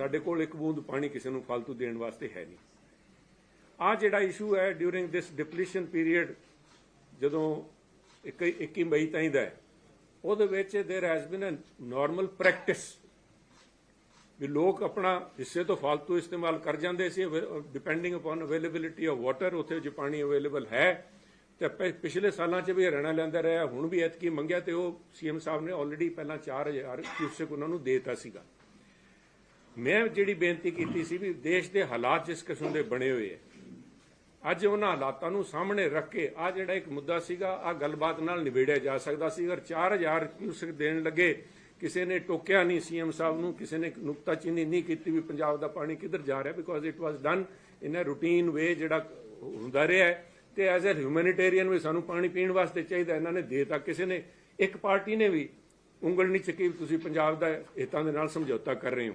ਸਾਡੇ ਕੋਲ ਇੱਕ ਬੂੰਦ ਪਾਣੀ ਕਿਸੇ ਨੂੰ ਫालतू ਦੇਣ ਵਾਸਤੇ ਹੈ ਨਹੀਂ। ਆ ਜਿਹੜਾ ਇਸ਼ੂ ਹੈ ਡਿਊਰਿੰਗ ਦਿਸ ਡਿਪਲੀਸ਼ਨ ਪੀਰੀਅਡ ਜਦੋਂ 21 ਮਈ ਤਾਈਂ ਦਾ ਹੈ, ਉਹਦੇ ਵਿੱਚ there has been a normal practice ਵੀ ਲੋਕ ਆਪਣਾ ਹਿੱਸੇ ਤੋਂ ਫालतू ਇਸਤੇਮਾਲ ਕਰ ਜਾਂਦੇ ਸੀ depending upon availability of water ਉੱਥੇ ਜੇ ਪਾਣੀ ਅਵੇਲੇਬਲ ਹੈ, ਤੇ ਪਿਛਲੇ ਸਾਲਾਂ 'ਚ ਵੀ ਹਰਿਆਣਾ ਲੈਂਦਾ ਰਿਹਾ, ਹੁਣ ਵੀ ਐਤਕੀ ਮੰਗਿਆ ਤੇ ਉਹ ਸੀਐਮ ਸਾਹਿਬ ਨੇ ਆਲਰੇਡੀ ਪਹਿਲਾਂ 4000 ਕਿਊਸਕ ਉਹਨਾਂ ਨੂੰ ਦੇਤਾ ਸੀਗਾ। ਮੈਂ ਜਿਹੜੀ ਬੇਨਤੀ ਕੀਤੀ ਸੀ ਵੀ ਦੇਸ਼ ਦੇ ਹਾਲਾਤ ਜਿਸ ਕਿਸਮ ਦੇ ਬਣੇ ਹੋਏ ਹੈ ਅੱਜ ਉਹਨਾਂ ਹਾਲਾਤਾਂ ਨੂੰ ਸਾਹਮਣੇ ਰੱਖ ਕੇ ਆ ਜਿਹੜਾ ਇੱਕ ਮੁੱਦਾ ਸੀਗਾ, ਆ ਗੱਲਬਾਤ ਨਾਲ ਨਿਬੇੜਿਆ ਜਾ ਸਕਦਾ ਸੀ। ਅਗਰ 4000 ਕਿਊਸੈਕ ਦੇਣ ਲੱਗੇ, ਕਿਸੇ ਨੇ ਟੋਕਿਆ ਨਹੀਂ ਸੀਐਮ ਸਾਹਿਬ ਨੂੰ, ਕਿਸੇ ਨੇ ਨੁਕਤਾਚੀਨੀ ਨਹੀਂ ਕੀਤੀ ਵੀ ਪੰਜਾਬ ਦਾ ਪਾਣੀ ਕਿੱਧਰ ਜਾ ਰਿਹਾ because it was done in a routine way ਜਿਹੜਾ ਹੁੰਦਾ ਰਿਹਾ ਹੈ। ਤੇ ਐਜ਼ ਅ ਹਿਊਮੈਨਿਟੇਰੀਅਨ ਵੀ ਸਾਨੂੰ ਪਾਣੀ ਪੀਣ ਵਾਸਤੇ ਚਾਹੀਦਾ, ਇਹਨਾਂ ਨੇ ਦੇਤਾ। ਕਿਸੇ ਨੇ, ਇੱਕ ਪਾਰਟੀ ਨੇ ਵੀ ਉਂਗਲ ਨਹੀਂ ਚੱਕੀ ਵੀ ਤੁਸੀਂ ਪੰਜਾਬ ਦਾ ਹਿੱਤਾਂ ਦੇ ਨਾਲ ਸਮਝੌਤਾ ਕਰ ਰਹੇ ਹੋ।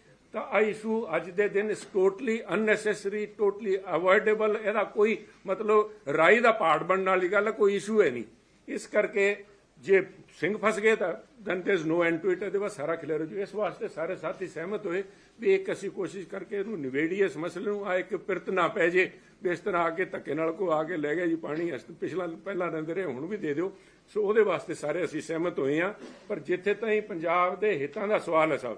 ਤਾਂ ਆ ਇਸ਼ੂ ਅੱਜ ਦੇ ਦਿਨ ਇਸ ਟੋਟਲੀ ਅਨਨੈਸੈਸਰੀ ਟੋਟਲੀ ਅਵੋਇਡੇਬਲ ਇਹਦਾ ਕੋਈ ਮਤਲਬ ਰਾਈ ਦਾ ਪਹਾੜ ਬਣਨ ਵਾਲੀ ਗੱਲ ਕੋਈ ਇਸ਼ੂ ਹੈ ਨਹੀਂ। ਇਸ ਕਰਕੇ ਜੇ ਸਿੰਘ ਫਸ ਗਏ ਤਾਂ then there is no end to it ਇਹਦੇ ਬਾਅਦ ਸਾਰਾ ਖਿਲਰ ਜੋ, ਇਸ ਵਾਸਤੇ ਸਾਰੇ ਸਾਥੀ ਸਹਿਮਤ ਹੋਏ ਵੀ ਇੱਕ ਅਸੀਂ ਕੋਸ਼ਿਸ਼ ਕਰਕੇ ਇਹਨੂੰ ਨਿਬੇੜੀਏ, ਇਸ ਮਸਲੇ ਨੂੰ ਆ ਇੱਕ ਪਿਰਤ ਨਾ ਪੈ ਜੇ, ਵੀ ਇਸ ਤਰ੍ਹਾਂ ਆ ਕੇ ਧੱਕੇ ਨਾਲ ਕੋ ਆ ਕੇ ਲੈ ਗਿਆ ਜੀ ਪਾਣੀ, ਅਸੀਂ ਪਿਛਲਾ ਪਹਿਲਾਂ ਰਹਿੰਦੇ ਰਹੇ, ਹੁਣ ਵੀ ਦੇ ਦਿਓ। ਸੋ ਉਹਦੇ ਵਾਸਤੇ ਸਾਰੇ ਅਸੀਂ ਸਹਿਮਤ ਹੋਏ ਆ ਪਰ ਜਿੱਥੇ ਤਾਈਂ ਪੰਜਾਬ ਦੇ ਹਿੱਤਾਂ ਦਾ ਸਵਾਲ ਹੈ ਸਾਹਿਬ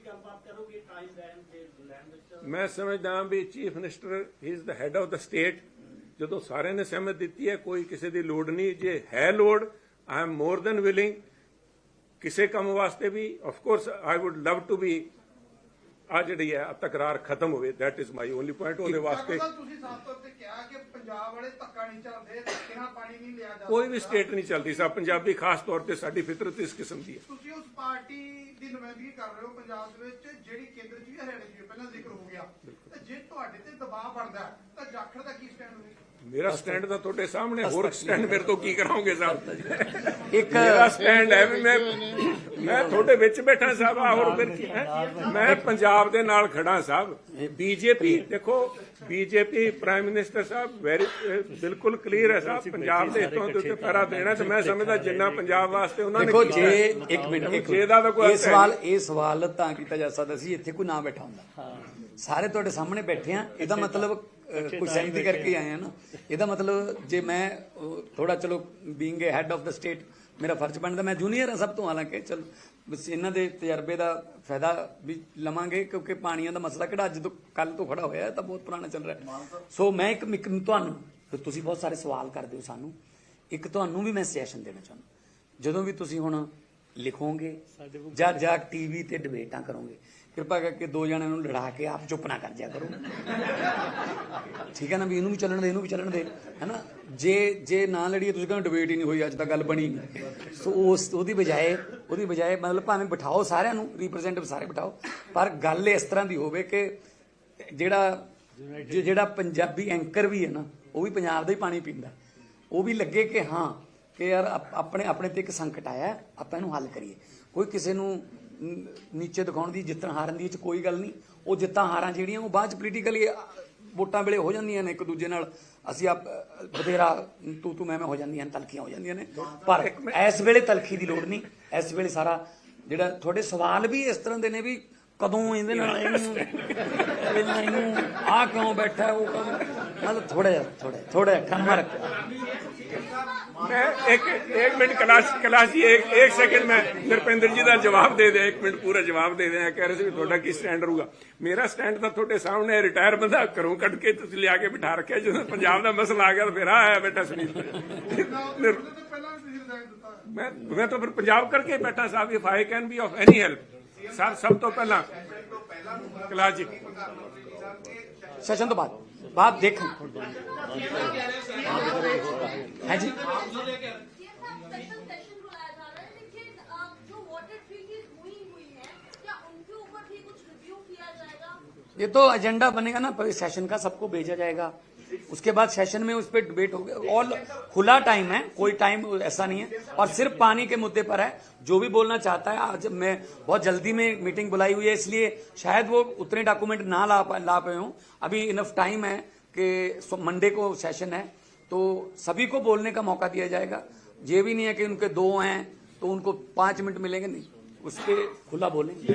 ਤੁਸੀਂ ਗੱਲਬਾਤ ਕਰੋਗੇ ਟਾਈਮ ਲੈਣ ਦੇ ਲੈਣ ਵਿੱਚ? ਮੈਂ ਸਮਝਦਾ ਹਾਂ ਵੀ chief minister he is the head of the state ਜਦੋਂ ਸਾਰਿਆਂ ਨੇ ਸਹਿਮਤ ਦਿੱਤੀ ਹੈ ਕੋਈ ਕਿਸੇ ਦੀ ਲੋੜ ਨਹੀਂ। ਜੇ ਹੈ ਲੋੜ I am more than willing ਕਿਸੇ ਕੰਮ ਵਾਸਤੇ ਵੀ of course I'd love to be B ਆ ਜਿਹੜੀ ਹੈ ਤਕਰਾਰ ਖਤਮ ਹੋਵੇ। That is my only point ਉਹਦੇ ਵਾਸਤੇ ਤੁਸੀਂ ਸਾਫ਼ ਤੌਰ ਤੇ ਕਿਹਾ ਕਿ ਪੰਜਾਬ ਵਾਲੇ ਧੱਕਾ ਨਹੀਂ ਚੱਲਦੇ ਧੱਕੇ ਨਾਲ ਪਾਣੀ ਨਹੀਂ ਲਿਆ ਜਾਂਦਾ ਕੋਈ ਵੀ ਸਟੇਟ ਨਹੀਂ ਚੱਲਦੀ। ਸਾ ਪੰਜਾਬੀ ਖਾਸ ਤੌਰ ਤੇ ਸਾਡੀ ਫਿਤਰਤ ਇਸ ਕਿਸਮ ਦੀ ਹੈ। ਤੁਸੀਂ ਉਸ ਪਾਰਟੀ ਨੁਮਾਇੰਦਗੀ ਕਰ ਰਹੇ ਹੋ ਪੰਜਾਬ ਦੇ ਵਿੱਚ ਜਿਹੜੀ ਕੇਂਦਰ 'ਚ ਵੀ ਹਰਿਆਣੇ 'ਚ ਵੀ ਪਹਿਲਾਂ ਜ਼ਿਕਰ ਹੋ ਗਿਆ। ਤੇ ਜੇ ਤੁਹਾਡੇ ਤੇ ਦਬਾਅ ਬਣਦਾ ਤਾਂ ਜਾਖੜ ਦਾ ਕੀ ਸਟੈਂਡ ਹੋਵੇਗਾ ਮੇਰਾ ਸਟੈਂਡ ਤਾਂ ਤੁਹਾਡੇ ਸਾਹਮਣੇ ਹੋਰ ਸਟੈਂਡ ਮੇਰੇ ਤੋਂ ਕੀ ਕਰਾਉਂਗੇ ਸਾਹਿਬ? ਇੱਕ ਮੇਰਾ ਸਟੈਂਡ ਹੈ ਵੀ ਮੈਂ ਮੈਂ ਤੁਹਾਡੇ ਵਿੱਚ ਬੈਠਾ ਸਾਹਿਬ ਆ ਹੋਰ ਫਿਰ ਕੀ ਹੈ? ਮੈਂ ਪੰਜਾਬ ਦੇ ਨਾਲ ਖੜਾ ਸਾਹਿਬ। ਬੀਜੇਪੀ ਦੇਖੋ ਬੀਜੇਪੀ ਪ੍ਰਾਈਮ ਮਿਨਿਸਟਰ ਸਾਹਿਬ ਵੈਰੀ ਬਿਲਕੁਲ ਕਲੀਅਰ ਹੈ ਸਾਹਿਬ। ਪੰਜਾਬ ਦੇ ਹਿੱਤੋਂ ਦੇ ਉੱਤੇ ਪੈਰਾ ਦੇਣਾ ਤੇ ਮੈਂ ਸਮਝਦਾ ਜਿੰਨਾ ਪੰਜਾਬ ਵਾਸਤੇ ਉਹਨਾਂ ਨੇ ਦੇਖੋ ਜੇ। ਇੱਕ ਮਿੰਟ ਇੱਕ ਜੇ ਦਾ ਤਾਂ ਕੋਈ ਇਹ ਸਵਾਲ ਇਹ ਸਵਾਲ ਤਾਂ ਕੀਤਾ ਜਾ ਸਕਦਾ ਸੀ ਇੱਥੇ ਕੋਈ ਨਾ ਬੈਠਾ ਹੁੰਦਾ। ਸਾਰੇ ਤੁਹਾਡੇ ਸਾਹਮਣੇ ਬੈਠੇ ਆ ਇਹਦਾ ਮਤਲਬ ਕੋਈ ਸਹਿਮਤੀ ਕਰਕੇ ਆਏ ਆ ਨਾ। ਇਹਦਾ ਮਤਲਬ ਜੇ ਮੈਂ ਥੋੜਾ ਚਲੋ being a head of the state ਮੇਰਾ ਫਰਜ਼ ਬਣਦਾ ਮੈਂ ਜੂਨੀਅਰ ਆ ਸਭ ਤੋਂ ਹਾਲਾਂਕਿ ਚਲ ਬਸ ਇਹਨਾਂ ਦੇ ਤਜਰਬੇ ਦਾ ਫਾਇਦਾ ਵੀ ਲਵਾਂਗੇ ਕਿਉਂਕਿ ਪਾਣੀਆਂ ਦਾ ਮਸਲਾ ਕਿਹੜਾ ਅੱਜ ਤੋਂ ਕੱਲ ਤੋਂ ਖੜਾ ਹੋਇਆ ਹੈ ਤਾਂ ਬਹੁਤ ਪੁਰਾਣਾ ਚੱਲ ਰਿਹਾ। ਹੈ। ਸੋ ਮੈਂ ਇੱਕ ਇੱਕ ਤੁਹਾਨੂੰ ਤੁਸੀਂ ਬਹੁਤ ਸਾਰੇ ਸਵਾਲ ਕਰਦੇ ਹੋ ਸਾਨੂੰ। ਇੱਕ ਤੁਹਾਨੂੰ ਵੀ ਮੈਂ ਸੈਸ਼ਨ ਦੇਣਾ ਚਾਹੁੰਦਾ। ਜਦੋਂ ਵੀ ਤੁਸੀਂ ਹੁਣ ਲਿਖੋਗੇ ਜਾਂ ਜਾਂ ਟੀਵੀ ਤੇ ਡਿਬੇਟਾਂ ਕਰੋਗੇ ਕਿਰਪਾ ਕਰਕੇ ਦੋ ਜਣਿਆਂ ਨੂੰ ਲੜਾ ਕੇ ਆਪ ਚੁੱਪ ਨਾ ਕਰ ਜਿਆ ਕਰੋ। ਠੀਕ ਹੈ ਨਾ ਵੀ ਇਹਨੂੰ ਵੀ ਚੱਲਣ ਦੇ, ਇਹਨੂੰ ਵੀ ਚੱਲਣ ਦੇ, ਹੈਨਾ? ਜੇ ਜੇ ਨਾ ਲੜੀਏ, ਤੁਸੀਂ ਕਹਿੰਦੇ ਡਿਬੇਟ ਹੀ ਨਹੀਂ ਹੋਈ, ਅੱਜ ਤੱਕ ਗੱਲ ਬਣੀ। ਸੋ ਉਸ, ਉਹਦੀ ਬਜਾਏ ਉਹਦੀ ਬਜਾਏ ਮਤਲਬ ਭਾਵੇਂ ਬਿਠਾਓ ਸਾਰਿਆਂ ਨੂੰ ਰਿਪਰੈਜ਼ੈਂਟੇਟਿਵ ਸਾਰੇ ਬਿਠਾਓ, ਪਰ ਗੱਲ ਇਸ ਤਰ੍ਹਾਂ ਦੀ ਹੋਵੇ ਕਿ ਜਿਹੜਾ ਜਿਹੜਾ ਪੰਜਾਬੀ ਐਂਕਰ ਵੀ ਹੈ ਨਾ, ਉਹ ਵੀ ਪੰਜਾਬ ਦਾ ਹੀ ਪਾਣੀ ਪੀਂਦਾ। ਉਹ ਵੀ ਲੱਗੇ ਕਿ ਹਾਂ, ਕਿ ਯਾਰ ਆਪਣੇ ਆਪਣੇ ਤੇ ਇੱਕ ਸੰਕਟ ਆਇਆ, ਆਪਾਂ ਇਹਨੂੰ ਹੱਲ ਕਰੀਏ। ਕੋਈ ਕਿਸੇ ਨੂੰ ਨੀਚੇ ਦਿਖਾਉਣ ਦੀ ਜਿੱਤਣ ਹਾਰਨ ਦੀ ਚ ਕੋਈ ਗੱਲ ਨਹੀਂ। ਉਹ ਜਿੱਤਾਂ ਹਾਰਾਂ ਜਿਹੜੀਆਂ, ਉਹ ਬਾਅਦ ਚ ਪੋਲੀਟੀਕਲੀ ਵੋਟਾਂ ਵੇਲੇ ਹੋ ਜਾਂਦੀਆਂ ਨੇ ਇੱਕ ਦੂਜੇ ਨਾਲ। ਅਸੀਂ ਆਪ ਬਥੇਰਾ ਤੂੰ ਤੂੰ ਮੈਂ ਮੈਂ ਹੋ ਜਾਂਦੀਆਂ ਨੇ, ਤਲਖੀਆਂ ਹੋ ਜਾਂਦੀਆਂ ਨੇ। ਪਰ ਇਸ ਵੇਲੇ ਤਲਖੀ ਦੀ ਲੋੜ ਨਹੀਂ। ਇਸ ਵੇਲੇ ਸਾਰਾ ਜਿਹੜਾ ਤੁਹਾਡੇ ਸਵਾਲ ਵੀ ਇਸ ਤਰ੍ਹਾਂ ਦੇ ਨੇ ਵੀ ਕਦੋਂ ਇਹਦੇ ਨਾਲ ਇਹਨੂੰ ਇਹਨੂੰ ਆ? ਕਿਉਂ ਬੈਠਾ ਉਹ ਕਦੋਂ ਨਾਲ ਥੋੜੇ ਥੋੜੇ ਥੋੜੇ खाना रख मैं एक एक मिनट क्लास क्लास जी एक एक सेकंड में ਨਰਪਿੰਦਰ ਜੀ ਦਾ ਜਵਾਬ ਦੇ ਦੇ ਇੱਕ ਮਿੰਟ ਪੂਰਾ ਜਵਾਬ ਦੇ ਦੇ ਕਹਿ ਰਹੇ ਸੀ ਤੁਹਾਡਾ ਕੀ ਸਟੈਂਡ ਰਹੂਗਾ ਮੇਰਾ ਸਟੈਂਡ ਤਾਂ ਤੁਹਾਡੇ ਸਾਹਮਣੇ ਰਿਟਾਇਰ ਬੰਦਾ ਘਰੋਂ ਕੱਢ ਕੇ ਤੁਸੀਂ ਲਿਆ ਕੇ ਬਿਠਾ ਰੱਖਿਆ ਜਦੋਂ ਪੰਜਾਬ ਦਾ ਮਸਲਾ ਆ ਗਿਆ ਤਾਂ ਫਿਰ ਆਇਆ ਬੇਟਾ ਸੁਨੀਲ ਮੈਂ ਮੈਂ ਤਾਂ ਫਿਰ ਪੰਜਾਬ ਕਰਕੇ ਬੈਠਾ ਸਾਹਿਬ if I can be of any help ਸਭ ਤੋਂ ਪਹਿਲਾਂ ਕਲਾਸ ਜੀ ਸੈਸ਼ਨ ਤੋਂ ਬਾਅਦ तो आप देख है हाँ जी। ये तो एजेंडा बनेगा ना सेशन का सबको भेजा जाएगा। उसके बाद सेशन में उस पर डिबेट होगा ऑल खुला टाइम है, कोई टाइम ऐसा नहीं है। और सिर्फ़ पानी के मुद्दे पर है। जो भी बोलना चाहता है, आज मैं बहुत जल्दी में मीटिंग बुलाई हुई है, इसलिए शायद वो उतने डॉक्यूमेंट ना ला पा- ला पाए हों। अभी इनफ टाइम है कि मंडे को सेशन है। तो सभी को बोलने का मौका दिया जाएगा। ये भी नहीं है कि उनके दो हैं तो उनको पाँच मिनट मिलेंगे, नहीं। उस पर खुला बोलेंगे।